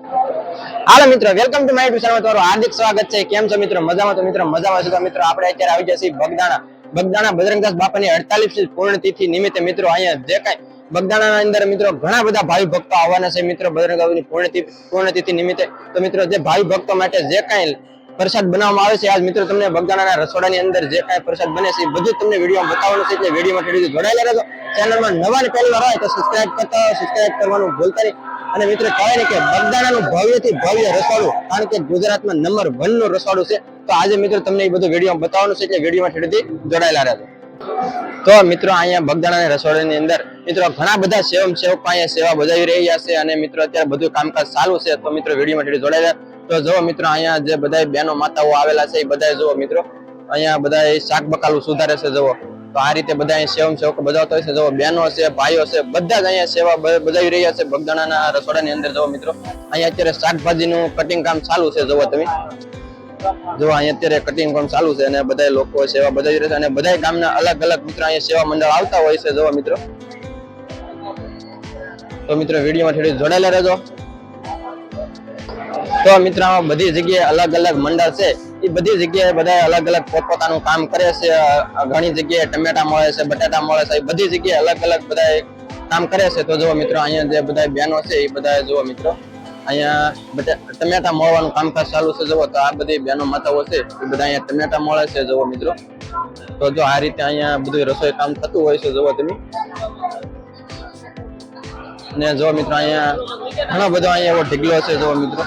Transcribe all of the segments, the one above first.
હાલો મિત્રો welcome to my tuition તમારું હાર્દિક સ્વાગત છે. કેમ છો મિત્રો? મજામાં તો મિત્રો? મજામાં છો તો મિત્રો? આપણે અત્યારે આવી જશે બગદાણા. બગદાણા બજરંગદાસ બાપાની અડતાલીસ પૂર્ણ તિથિ નિમિત્તે મિત્રો અહીંયા જે કાંઈ બગદાણાના અંદર મિત્રો ઘણા બધા ભાવિ ભક્તો આવવાના છે મિત્રો બજરંગ પૂર્ણ તિથિ નિમિત્તે. તો મિત્રો, જે ભાવિ ભક્તો માટે જે કાઈ પ્રસાદ બનાવવામાં આવે છે, આજ મિત્રો તમને બગદાણાના રસોડાની અંદર જે કાંઈ પ્રસાદ બને છે બધું તમને વિડીયોમાં બતાવવાનું છે. એટલે વિડીયોમાં જોડાયેલા રહેજો ચેનલમાં નવા ને પહેલી વાર હોય તો સબસ્ક્રાઇબ કરતા સબસ્ક્રાઇબ કરવાનું ભૂલતા નહીં. અને મિત્રો કહેવાય ને કે બગદાણાનું ભવ્યથી ભવ્ય રસોડું કારણ કે ગુજરાતમાં નંબર વનનું રસોડું છે. તો આજે મિત્રો તમને એ બધું વીડિયો બતાવવાનું છે, એટલે વિડીયોમાં છેડેથી જોડાયેલા રહેજો. તો મિત્રો અહીંયા બગદાણાના રસોડાની અંદર મિત્રો ઘણા બધા સેવમ સેવકો અહીંયા સેવા બજાવી રહ્યા છે અને મિત્રો અત્યારે બધું કામકાજ ચાલુ છે, તો મિત્રો વિડીયોમાં થોડી જોડાયેલા. તો જો મિત્રો અહીંયા જે બધા બહેનો, માતાઓ આવેલા છે, એ બધા જુઓ મિત્રો, અહીંયા બધા શાક બકાલું સુધારે છે, જુઓ. તો આ રીતે બધા અહીં સેવમ સેવક બજાવતા હોય છે. જો બહેનો છે, ભાઈઓ છે, બધા જ અહીંયા સેવા બજાવી રહ્યા છે બગદાણાના રસોડાની અંદર. જો મિત્રો, અહીંયા અત્યારે શાકભાજીનું કટિંગ કામ ચાલુ છે. જુઓ તમે. જો અહીંયા અત્યારે કટિંગ કામ ચાલુ છે અને બધા લોકો સેવા બજાવી રહ્યા છે અને બધા ગામના અલગ અલગ મિત્રો અહીંયા સેવા મંડળ આવતા હોય છે. જો મિત્રો. તો મિત્રો, વિડીયોમાં થોડી જોડાયેલા રહેજો. તો મિત્રો બધી જગ્યાએ અલગ અલગ મંડળ છે. એ બધી જગ્યાએ બધા અલગ અલગ પોતપોતાનું કામ કરે છે. ઘણી જગ્યાએ ટમેટા મળે છે, બટાટા મળે છે એ બધી જગ્યાએ અલગ અલગ બધા કામ કરે છે. તો જુઓ મિત્રો, અહીંયા જે બધા બહેનો છે એ બધા જુઓ મિત્રો, અહીંયા ટમેટા મળવાનું કામકાજ ચાલુ છે. જુઓ તો આ બધી બહેનો માતાઓ છે એ બધા અહીંયા ટમેટા મળે છે, જુઓ મિત્રો. તો જો આ રીતે અહીંયા બધું રસોઈ કામ થતું હોય છે, જુઓ તમે. ને જો મિત્રો, અહીંયા ઘણો બધો અહીંયા એવો ઢીગલો છે, જુઓ મિત્રો.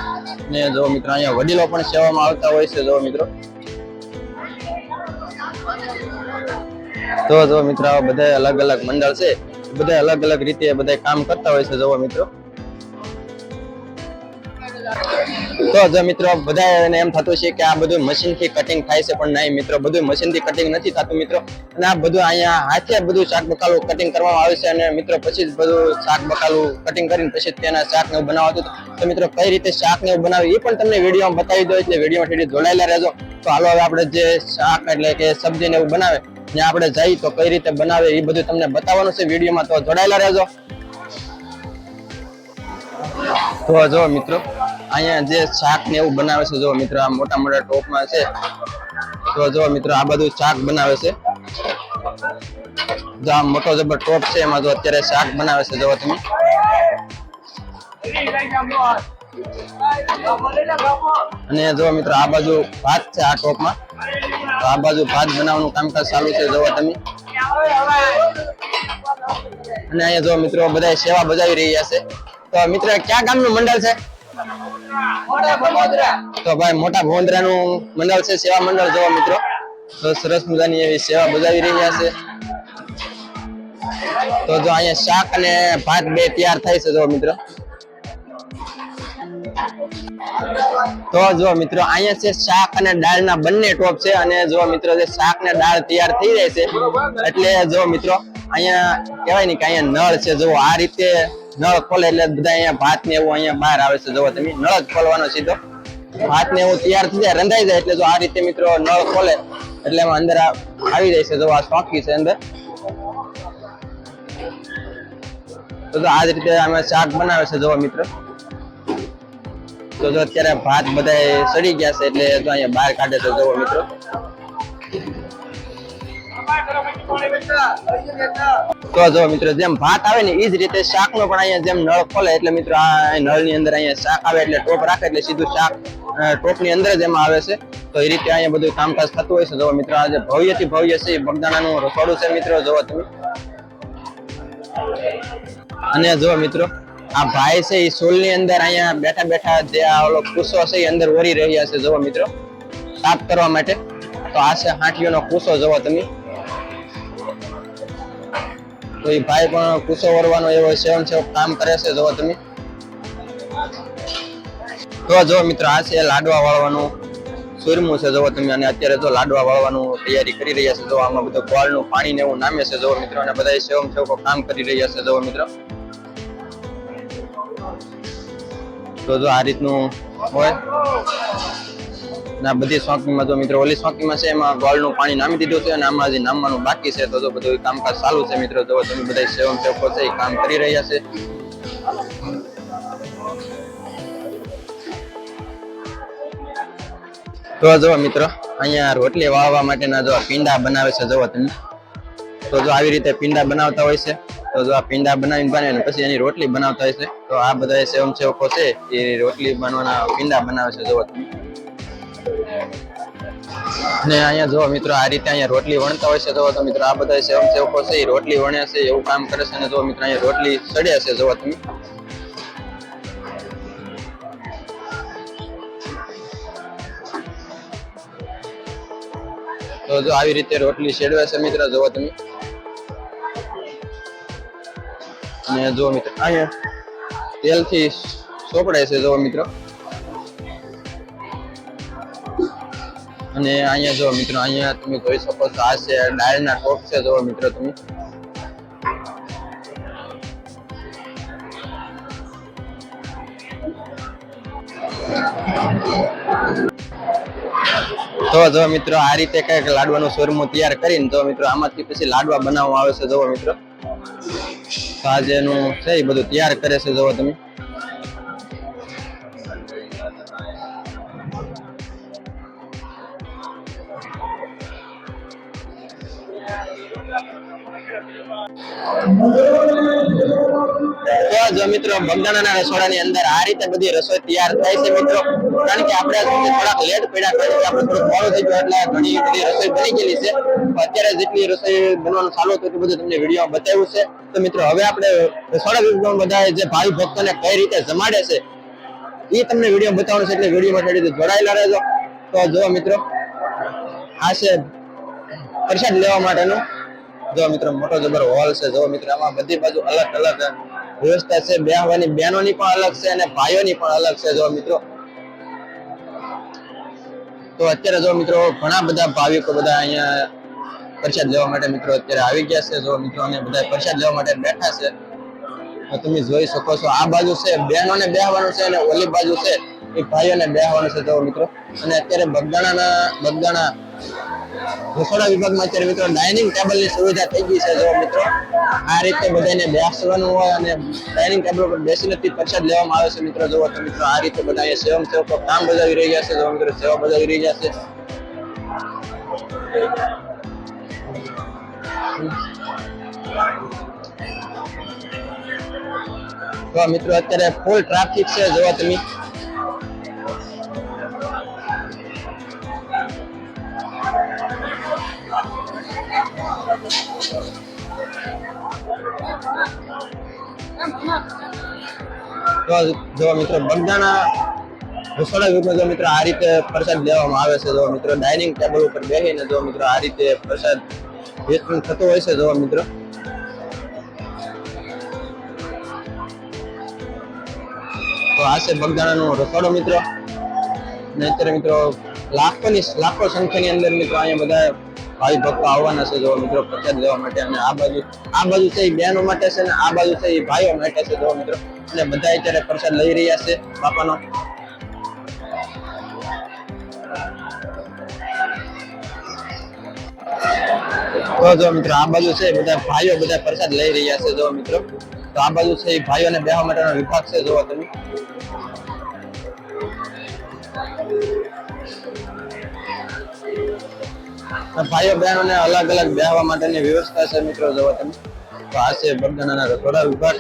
ને જો મિત્રો અહીંયા વડીલો પણ સેવામાં આવતા હોય છે, જો મિત્રો. તો જો મિત્રો બધા અલગ અલગ મંડળ છે બધા અલગ અલગ રીતે બધા કામ કરતા હોય છે જો મિત્રો. તો જો મિત્રો બધા એમ થતું છે કે આ બધું મશીનથી કટિંગ થાય છે, પણ નહીં મિત્રો, બધું મશીનથી કટિંગ નથી થતું મિત્રો. અને આ બધું અહીંયા હાથે બધું શાક બકાલું કટિંગ કરવામાં આવે છે અને મિત્રો પછી બધું શાક બકાલું કટિંગ કરીને પછી તેના શાક ને બનાવતું તો મિત્રો કઈ રીતે શાક ને એવું એ પણ તમને વિડીયોમાં બતાવી દો એટલે વિડીયોમાં જોડાયેલા રહેજો. તો હાલો હવે આપણે જે શાક એટલે કે સબ્જી ને એવું બનાવે, ત્યાં આપણે જઈ તો કઈ રીતે બનાવે એ બધું તમને બતાવવાનું છે. વિડીયોમાં તો જોડાયેલા રહેજો. તો જો મિત્રો અહીંયા જે શાક ને એવું બનાવે છે, જો મિત્રો આ મોટા મોટા ટોપમાં છે, તો જો મિત્રો આ બધું શાક બનાવે છે. જો આ મોટો જબર ટોપ છે, એમાં જો અત્યારે શાક બનાવે છે જો તમે. અને જો મિત્રો આ બાજુ ભાત છે આ ટોપમાં. તો આ બાજુ ભાત બનાવવાનું કામકાજ ચાલુ છે જો તમે. અને અહીંયા જો મિત્રો બધા સેવા બજાવી રહ્યા છે. તો મિત્ર ક્યાં ગામનું મંડળ છે? તો ભાઈ મોટા ભોંદરાનું મંડળ છે, સેવા મંડળ જોવા મિત્રો. તો સરસ મજાની એવી સેવા બજાવી રહ્યા છે. તો જો અહીંયા શાક અને ભાત બે તૈયાર થાય છે જો મિત્રો. તો જો મિત્રો, અહીંયા છે શાક અને દાળના બંને ટોપ છે અને જો મિત્રો, જે શાક ને દાળ તૈયાર થઈ જાય છે, એટલે જો મિત્રો, અહીંયા કહેવાય ને કે અહીંયા નળ છે, જો આ રીતે નળ ખોલે એટલે બધા અહીંયા ભાત ને એવું અહીંયા બહાર આવે છે. જોવો તમે, નળ જ ખોલવાનો સીધો. ભાત ને એવું તૈયાર થઈ જાય, રંધાઈ જાય એટલે જો આ રીતે મિત્રો નળ ખોલે એટલે એમાં અંદર આવી જાય છે. જો આ છે અંદર. તો આ જ રીતે અમે શાક બનાવે છે જો મિત્રો. તો જો અત્યારે ભાત બધા સડી ગયા છે એટલે જો અહીંયા બહાર કાઢે છે જોવો મિત્રો. તો જો મિત્રો, જેમ ભાત આવે ને એ જ રીતે શાક નો પણ અહીંયા જેમ નળ ખોલે, એટલે મિત્રો આ નળની અંદર અહીંયા શાક આવે, એટલે ટોપ રાખે, એટલે સીધું શાક ટોપની અંદર જ એમાં આવે છે. તો એ રીતે અહીંયા બધું કામકાજ થતું હોય છે. જો મિત્રો, આજે ભવ્યથી ભવ્ય છે બગદાણાનું રસોડું છે મિત્રો, જોવો તમે. અને જો મિત્રો, આ ભાઈ છે, એ સોલની અંદર અહીંયા બેઠા બેઠા જે આ ઓલો કુસો છે, એ અંદર ઓરી રહ્યા છે. જોવો મિત્રો, સાફ કરવા માટે. તો આ છે હાંઠીઓનો કુસો, જોવો તમે. તો એ ભાઈ પણ કુસો વરવાનો એવો સેવન સેવક કામ કરે છે, જોવો તમે. તો જો મિત્રો, આ છે લાડવા વાળવાનું સુરમું છે, જોવો તમે. અને અત્યારે જો લાડવા વાળવાનું તૈયારી કરી રહ્યા છે, જો આમાં બધું ગોળનું પાણી ને એવું નામે છે, જોવો મિત્રો. અને બધા સેવમ સેવકો કામ કરી રહ્યા છે, જોવો મિત્રો. તો જો આ રીતનું હોય. ના બધી શોપિંગમાં તો મિત્રો, ઓલી શોપિંગમાં છે, એમાં ગોળનું પાણી નામી દીધું છે અને આમાં જે નામવાનું બાકી છે, તો જો બધું કામકાજ ચાલુ છે મિત્રો જો તમે બધા સેવન સેવકો છે, એ કામ કરી રહ્યા છે. તો જોવા મિત્રો, અહીંયા રોટલી વાવવા માટેના જો પીંડા બનાવે છે જો તમે. તો જો આવી રીતે પીંડા બનાવતા હોય છે, તો જો આ પીંડા બનાવીને બને અને પછી એની રોટલી બનાવતા હોય છે, તો આ બધા સ્વયંસેવકો છે, એ રોટલી બનવાના પીંડા બનાવે છે જો તમે. ને અહીંયા જો મિત્રો, આ રીતે અહીંયા રોટલી વણતા હોય છે. જો તો મિત્રો, આ બધા સેવમ સેવકો છે, એ રોટલી વણે છે, એવું કામ કરે છે. અને જો મિત્રો, અહીંયા રોટલી સડે છે. જો તમે. તો જો આવી રીતે રોટલી શેડવે છે મિત્ર જોવો તમે. અને જો મિત્ર, અહીંયા તેલથી સોપડાય છે જોવો મિત્રો. અને અહીંયા જો મિત્રો, અહીંયા તમે જોઈ શકો છો, આ છે ડાયરના ટોપ છે જો મિત્રો તમે. તો જો મિત્રો, આ રીતે કંઈક લાડવાનું સ્વરમું તૈયાર કરીને તો મિત્રો, આમાંથી પછી લાડવા બનાવવામાં આવે છે જોવો મિત્રો. તો આજે એનું છે એ બધું તૈયાર કરે છે જોવો તમે. તો જો મિત્રો રીતે બતાવ્યું છે. તો મિત્રો, હવે આપણે રસોડા વિભાગમાં બધા કઈ રીતે જમાડે છે, એ તમને વીડિયો બતાવવાનું છે, એટલે વીડિયો માટે જોડાયેલા રહેજો. તો જો મિત્રો, આ છે પ્રસાદ લેવા માટેનું જો મિત્રો મોટો જબર હોલ છે, જો મિત્રો આમાં બધી બાજુ અલગ અલગ વ્યવસ્થા છે. બેહવાની, બહેનોની પણ અલગ છે અને ભાઈઓની પણ અલગ છે, જો મિત્રો. તો અત્યારે જો મિત્રો ઘણા બધા ભાવિકો બધા અહીંયા પ્રસાદ લેવા માટે મિત્રો અત્યારે આવી ગયા છે, જો મિત્રો અને બધા પ્રસાદ લેવા માટે બેઠા છે. તો તમે જોઈ શકો છો, આ બાજુ છે, બહેનોને બેહવાનું છે અને ઓલી બાજુ છે, એ ભાઈઓને બેહવાનું છે, જો મિત્રો. અને અત્યારે બગદાણાના, બગદાણા રસોડા વિભાગમાં અત્યારે મિત્રો ડાઇનિંગ ટેબલની સુવિધા થઈ ગઈ છે જો મિત્રો. આ રીતે બધાને બેસવાનું હોય અને ડાઇનિંગ ટેબલ પર બેસીને પ્રસાદ લેવામાં આવે છે, મિત્રો. જુઓ તો મિત્રો આ રીતે બધા અહીંયા સેવમ સેવકો કામ બજાવી રહ્યા છે જો મિત્રો, સેવા બજાવી રહ્યા છે. તો મિત્રો, અત્યારે ફૂલ ટ્રાફિક છે જોવા તમે. જો મિત્રો બગદાણા રસોડા વિભાગમાં જો મિત્રો આ રીતે પ્રસાદ લેવામાં આવે છે, જો મિત્રો ડાઇનિંગ ટેબલ ઉપર બેસીને જો મિત્રો આ રીતે પ્રસાદ વેચવું થતું હોય છે, જો મિત્રો. તો આ છે બગદાણાનો રસોડો મિત્રો. ને અત્યારે મિત્રો લાખોની લાખો સંખ્યાની અંદર મિત્રો અહીંયા બધા ભાઈ ભક્તો આવવાના છે, જો મિત્રો પ્રસાદ લેવા માટે. અને આ બાજુ આ બાજુ છે એ બહેનો માટે છે ને આ બાજુ છે એ ભાઈઓ માટે છે, જો મિત્રો. અને બધા અત્યારે પ્રસાદ લઈ રહ્યા છે બાપાનો. જો મિત્રો આ બાજુ છે બધા ભાઈઓ બધા પ્રસાદ લઈ રહ્યા છે, જો મિત્રો. તો આ બાજુ છે એ ભાઈઓને બેહવા માટેનો વિભાગ છે, જોવો તમે. ભાઈઓ બહેનોને અલગ અલગ બેહવા માટેની વ્યવસ્થા છે, મિત્રો, જોવો તમે. તો આ છે બગદાણાના રસોડા વિભાગ.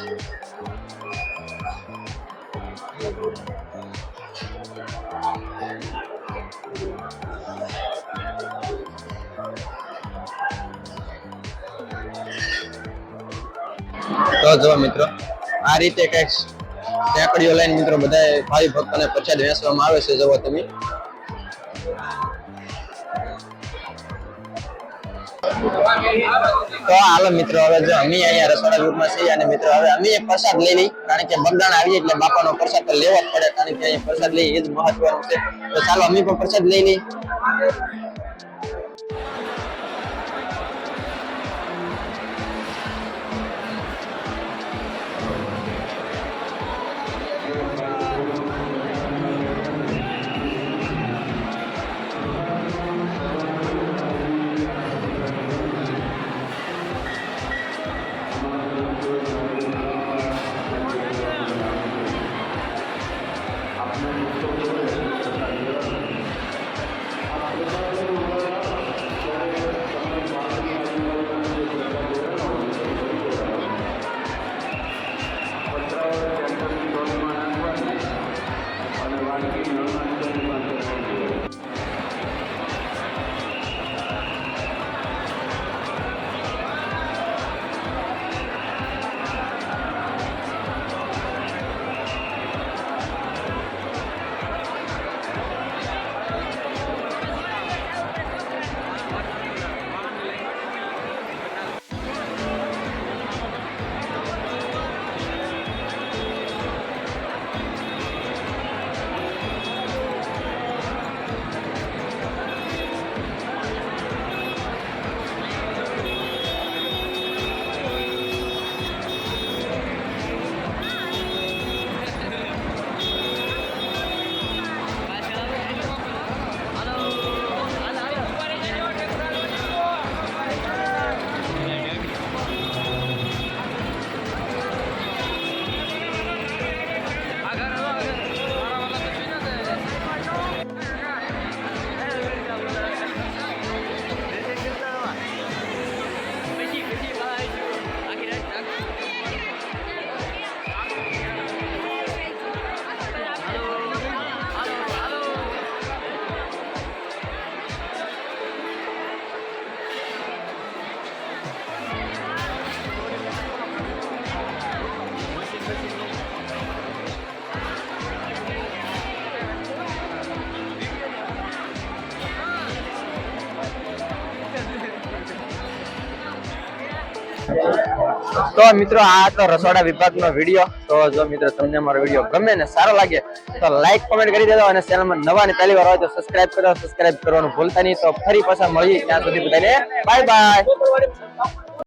તો જવા મિત્રો, આ રીતે કંઈક ટેકડીઓ લઈને મિત્રો બધા ભાઈ ભક્તોને પ્રસાદ વેચવામાં આવે છે જવા તમે. તો હાલો મિત્રો, હવે જો અમે અહીંયા રસોડા ગ્રુપમાં છીએ અને મિત્રો હવે અમે એક પ્રસાદ લઈ લઈ કારણ કે બગદાણ આવીએ એટલે બાપાનો પ્રસાદ લેવો જ પડે, કારણ કે અહીંયા પ્રસાદ લઈ એ જ મહત્વનું છે. તો ચાલો અમે પણ પ્રસાદ લઈ લઈ તો મિત્રો, આ તો રસોડા વિભાગનો વીડિયો તો જો મિત્રો, તમને મારો વીડિયો ગમે ને સારો લાગે, તો લાઈક કોમેન્ટ કરી દેજો અને ચેનલમાં નવા ને પહેલી વાર હોય તો સબસ્ક્રાઇબ કરો. સબસ્ક્રાઇબ કરવાનું ભૂલતા નહીં. તો ફરી પાછા મળીએ ત્યાં સુધી બધાને. Bye bye